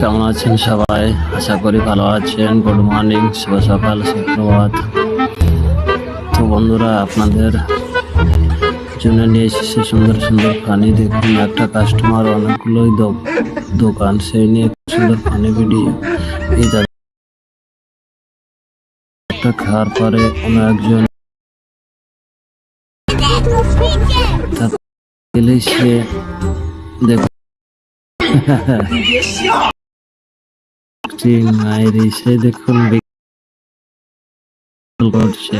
কেমন আছেন সবাই? আশা করি ভালো আছেন। গুড মর্নিং শুভ সকাল, সুপ্রভাত। তো বন্ধুরা, আপনাদের জন্য নিয়ে এসেছি সুন্দর সুন্দর পানি দেখুন। একটা কাস্টমার অনেকগুলোই দোকান, সেই নিয়ে সুন্দর পানি ভিডিও এই একটা খাওয়ার পরে কোনো একজন গেলে সে দেখুন। মায়ের সে দেখুন করছে,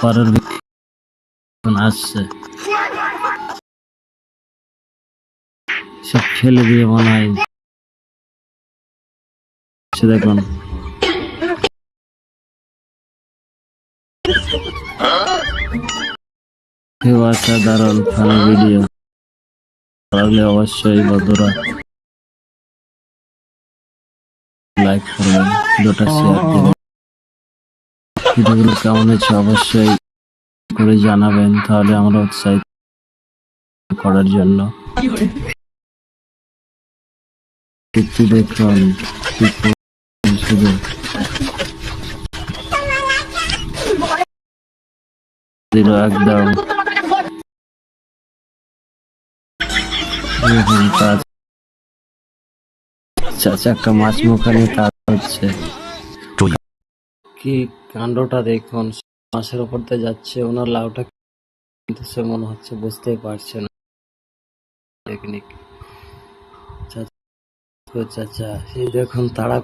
পরের আসছে। সব ফেলে দিয়ে মনে হয় দেখুন। অসাধারণ ফানি ভিডিও লাগলে অবশ্যই বন্ধুরা লাইক করবেন ভিডিওটা শেয়ার করবেন ভিডিওগুলো কেমন হচ্ছে অবশ্যই করে জানাবেন, তাহলে আমরা উৎসাহিত করার জন্য। একটু দেখুন একদম। কাজ চাচা একটা মাছ মুখানি কাজ হচ্ছে কি কাণ্ডটা দেখুন মাছের উপর দিয়ে যাচ্ছে ওনার লাউটা কিন্তু সে মনে হচ্ছে বুঝতেই পারছে না। টেকনিক। চাচা এই দেখুন তারা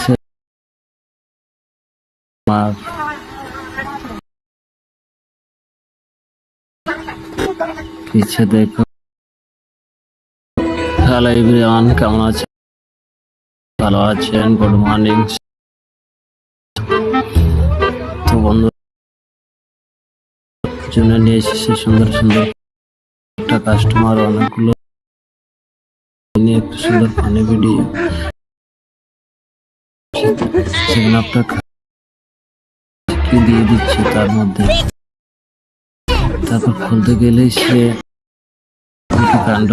সে- মাছ পিছে দেখো হ্যালো এভরিওয়ান, কেমন আছেন? ভালো আছেন? Good morning. তো বন্ধু, জন্য নিয়ে এসেছি সুন্দর সুন্দর একটা কাস্টমার অনেকগুলো নিয়ে একটু সুন্দর পানি ভিডিও সেখানে আপনার কি দিয়ে দিচ্ছে তার মধ্যে? তারপর খুলতে গেলেই সে কাণ্ড?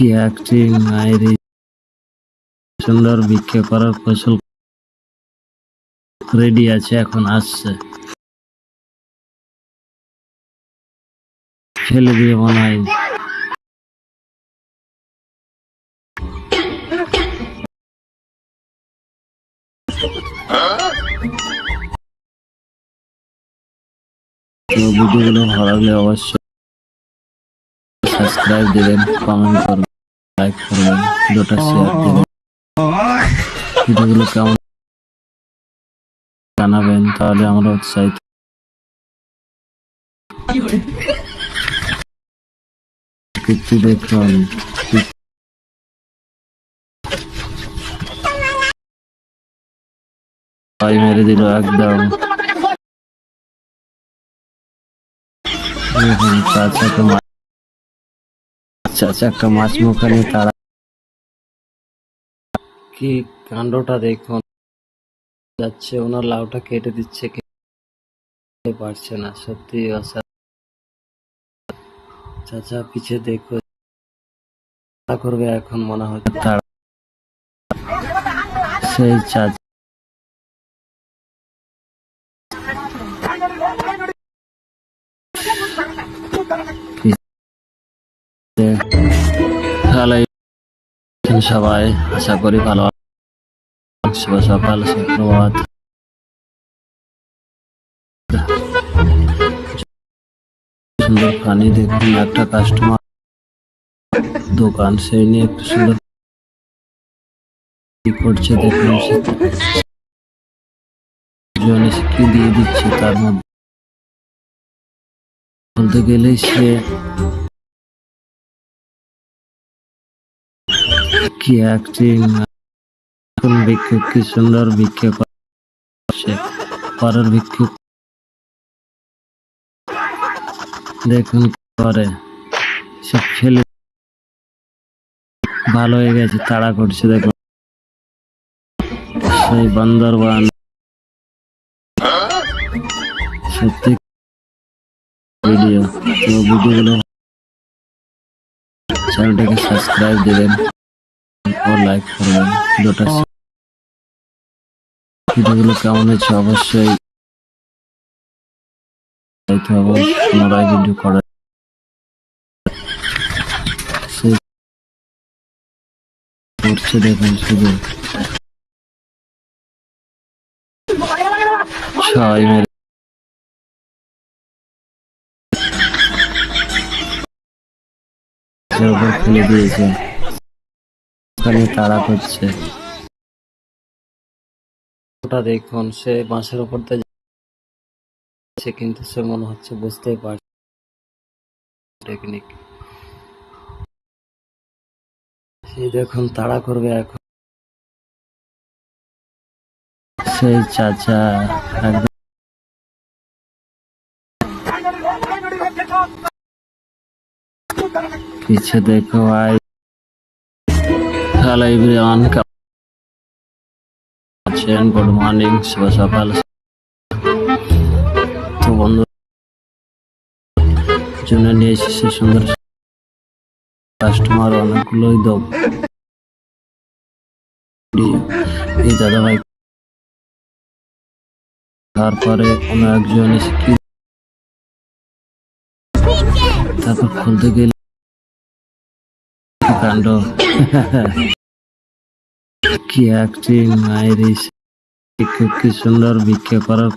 কি অ্যাক্টিং মায়ের সুন্দর বিক্রি করার কৌশল রেডি আছে, এখন আসছে। ফেলে দিয়ে মনে হয় ভিডিওগুলো ভালো অবশ্যই সাবস্ক্রাইব দেবেন কমেন্ট করবেন লাইক করবেন ভিডিওটা শেয়ার দেবেন ভিডিওগুলো কেমন জানাবেন তাহলে আমরা উৎসাহিত কীর্তি দেখুন ভাই মেরে দিল একদম দেখুন চাচাকে মা- চাচা একটা মাছ মুখানি তারা কি কাণ্ডটা দেখুন, যাচ্ছে, ওনার লাউটা কেটে দিচ্ছে কেটে পারছে না, সত্যি চাচা, পিছে দেখো করবে এখন মনে হচ্ছে তাড়া সেই চাচা সবাই, আশা করি ভালো সকাল সুপ্রভাত সুন্দর পানি দেখুন, একটা কাস্টমার দোকান, সেই নিয়ে একটু সুন্দর কি করছে দেখুন কি দিয়ে দিচ্ছে, তার মধ্যে বলতে গেলেই সে কি অ্যাক্টিং এখন বিক্ষোভ কি সুন্দর বিক্ষোভ করছে, পরের বিক্ষোভ দেখুন করে। সব ফেলে ভালো হয়ে গেছে, তাড়া করছে, দেখুন। সেই বান্দরবান সত্যি ভিডিও। তো ভিডিওগুলো চ্যানেলটাকে সাবস্ক্রাইব দেবেন। ও লাইক করবেন ভিডিওগুলো কেমন হয়েছে অবশ্যই পুনরায় ভিডিও করা সে করছে, দেখুন শুধু। ছয় মেরে ফেলে দিয়েছে। ওখানে তাড়া করছে ওটা দেখুন সে বাঁশের উপর দিয়ে যাচ্ছে কিন্তু সে মনে হচ্ছে বুঝতেই পারছে টেকনিক সে দেখুন তাড়া করবে এখন সেই চাচা একদম पीछे देखो भाई হ্যালো এভরিওয়ান আছেন গুড মর্নিং শুভ সকাল তো বন্ধু জন্য নিয়ে সুন্দর কাস্টমার অনেকগুলোই দাও এই তারপরে অন্য একজন এসে তারপর খুলতে গেলে কাণ্ড কি এই শিক্ষক কি সুন্দর ভিক্ষা করার